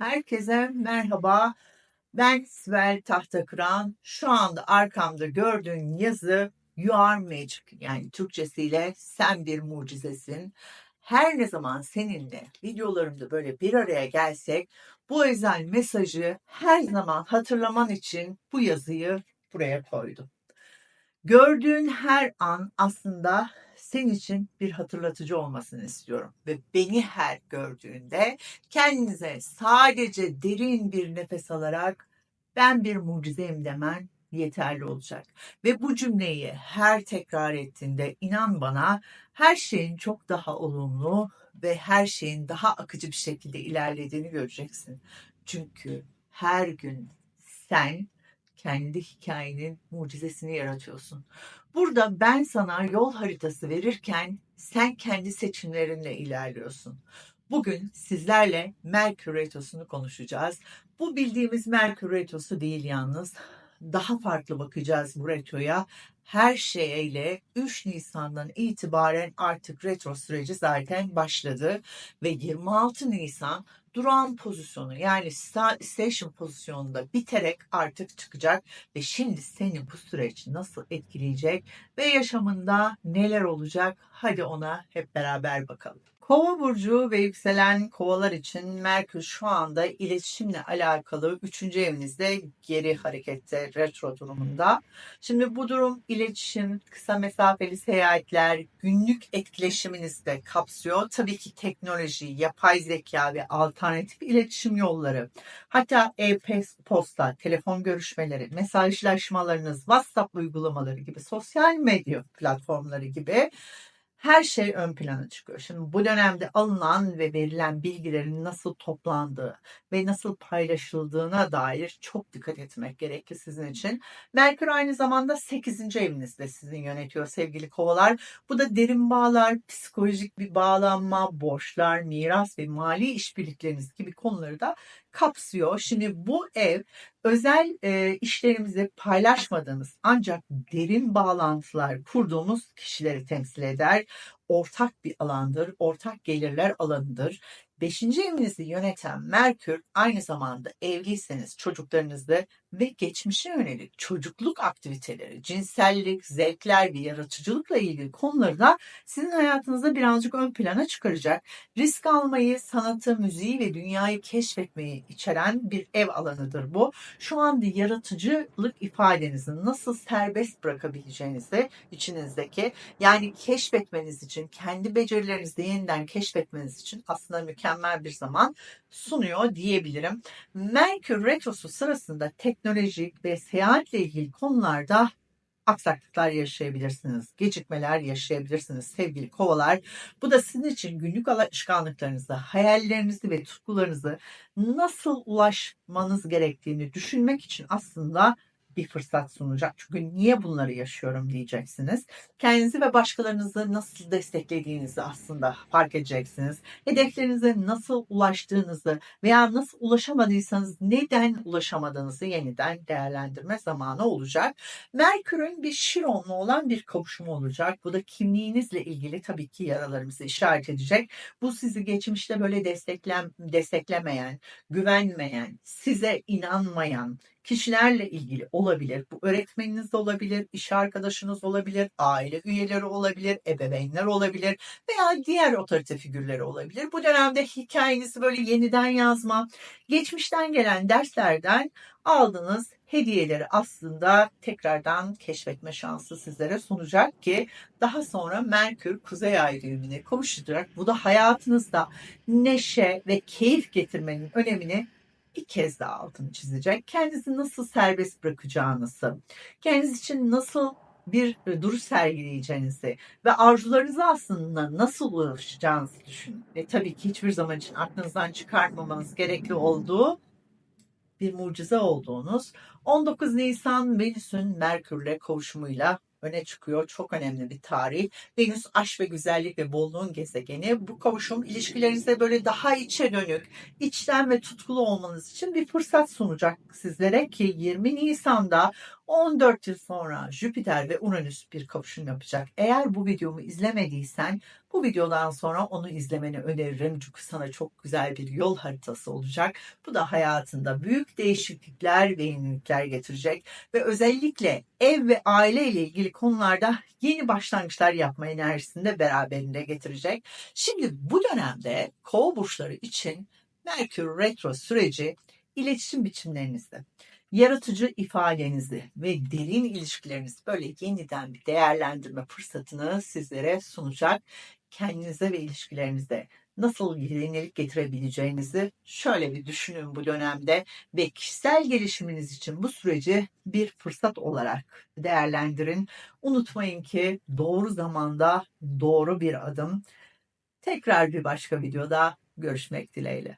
Herkese merhaba. Ben Sibel Tahtakıran. Şu anda arkamda gördüğün yazı You are magic yani Türkçesiyle sen bir mucizesin. Her ne zaman seninle videolarımda böyle bir araya gelsek bu özel mesajı her zaman hatırlaman için bu yazıyı buraya koydum. Gördüğün her an aslında senin için bir hatırlatıcı olmasını istiyorum. Ve beni her gördüğünde kendinize sadece derin bir nefes alarak ben bir mucizeyim demen yeterli olacak. Ve bu cümleyi her tekrar ettiğinde inan bana her şeyin çok daha olumlu ve her şeyin daha akıcı bir şekilde ilerlediğini göreceksin. Çünkü her gün sen kendi hikayenin mucizesini yaratıyorsun. Burada ben sana yol haritası verirken sen kendi seçimlerinle ilerliyorsun. Bugün sizlerle Merkür Retrosu'nu konuşacağız. Bu bildiğimiz Merkür Retrosu değil yalnız. Daha farklı bakacağız bu retroya. Her şeyle 3 Nisan'dan itibaren artık retro süreci zaten başladı ve 26 Nisan duran pozisyonu yani station pozisyonunda biterek artık çıkacak ve şimdi seni bu süreç nasıl etkileyecek ve yaşamında neler olacak hadi ona hep beraber bakalım. Kova burcu ve yükselen kovalar için Merkür şu anda iletişimle alakalı 3. evinizde geri harekette retro durumunda. Şimdi bu durum iletişim, kısa mesafeli seyahatler, günlük etkileşiminizi de kapsıyor. Tabii ki teknoloji, yapay zeka ve alternatif iletişim yolları. Hatta e-posta, telefon görüşmeleri, mesajlaşmalarınız, WhatsApp uygulamaları gibi sosyal medya platformları gibi her şey ön plana çıkıyor. Şimdi bu dönemde alınan ve verilen bilgilerin nasıl toplandığı ve nasıl paylaşıldığına dair çok dikkat etmek gerekli sizin için. Merkür aynı zamanda 8. evinizde sizin yönetiyor sevgili kovalar. Bu da derin bağlar, psikolojik bir bağlanma, borçlar, miras ve mali işbirlikleriniz gibi konuları da kapsıyor. Şimdi bu ev özel e, işlerimizi paylaşmadığımız ancak derin bağlantılar kurduğumuz kişileri temsil eder. Ortak bir alandır, ortak gelirler alanıdır. Beşinci evinizi yöneten Merkür aynı zamanda evliyseniz çocuklarınızı ve geçmişe yönelik çocukluk aktiviteleri, cinsellik, zevkler ve yaratıcılıkla ilgili konuları da sizin hayatınızda birazcık ön plana çıkaracak. Risk almayı, sanatı, müziği ve dünyayı keşfetmeyi içeren bir ev alanıdır bu. Şu anda yaratıcılık ifadenizi nasıl serbest bırakabileceğinizi içinizdeki yani keşfetmeniz için, kendi becerilerinizi yeniden keşfetmeniz için aslında mükemmel bir zaman sunuyor diyebilirim. Merkür Retrosu sırasında teknolojik ve seyahatle ilgili konularda aksaklıklar yaşayabilirsiniz, gecikmeler yaşayabilirsiniz sevgili kovalar. Bu da sizin için günlük alışkanlıklarınızı, hayallerinizi ve tutkularınızı nasıl ulaşmanız gerektiğini düşünmek için aslında bir fırsat sunacak. Çünkü niye bunları yaşıyorum diyeceksiniz. Kendinizi ve başkalarınızı nasıl desteklediğinizi aslında fark edeceksiniz. Hedeflerinize nasıl ulaştığınızı veya nasıl ulaşamadıysanız neden ulaşamadığınızı yeniden değerlendirme zamanı olacak. Merkür'ün bir Şiron'la olan bir kavuşumu olacak. Bu da kimliğinizle ilgili tabii ki yaralarımızı işaret edecek. Bu sizi geçmişte böyle desteklem, desteklemeyen, güvenmeyen, size inanmayan, kişilerle ilgili olabilir. Bu öğretmeniniz olabilir, iş arkadaşınız olabilir, aile üyeleri olabilir, ebeveynler olabilir veya diğer otorite figürleri olabilir. Bu dönemde hikayenizi böyle yeniden yazma, geçmişten gelen derslerden aldığınız hediyeleri aslında tekrardan keşfetme şansı sizlere sunacak ki daha sonra Merkür Kuzey Ay düğümüne kavuşacak. Bu da hayatınızda neşe ve keyif getirmenin önemini bir kez daha altını çizecek. Kendinizi nasıl serbest bırakacağınızı, kendiniz için nasıl bir e, duruş sergileyeceğinizi ve arzularınızı aslında nasıl ulaşacağınızı düşünün. Ve tabii ki hiçbir zaman için aklınızdan çıkartmamanız gerekli olduğu bir mucize olduğunuz 19 Nisan Venüs'ün Merkür'le kavuşumuyla öne çıkıyor. Çok önemli bir tarih. Venüs aşk ve güzellik ve bolluğun gezegeni. Bu kavuşum ilişkilerinizde böyle daha içe dönük, içten ve tutkulu olmanız için bir fırsat sunacak sizlere ki 20 Nisan'da 14 yıl sonra Jüpiter ve Uranüs bir kavuşum yapacak. Eğer bu videomu izlemediysen Bu videodan sonra onu izlemeni öneririm çünkü sana çok güzel bir yol haritası olacak. Bu da hayatında büyük değişiklikler ve yenilikler getirecek ve özellikle ev ve aile ile ilgili konularda yeni başlangıçlar yapma enerjisini de beraberinde getirecek. Şimdi bu dönemde kova burçları için Merkür Retro süreci iletişim biçimlerinizde, yaratıcı ifadenizi ve derin ilişkilerinizi böyle yeniden bir değerlendirme fırsatını sizlere sunacak. Kendinize ve ilişkilerinize nasıl yenilik getirebileceğinizi şöyle bir düşünün bu dönemde ve kişisel gelişiminiz için bu süreci bir fırsat olarak değerlendirin. Unutmayın ki doğru zamanda doğru bir adım. Tekrar bir başka videoda görüşmek dileğiyle.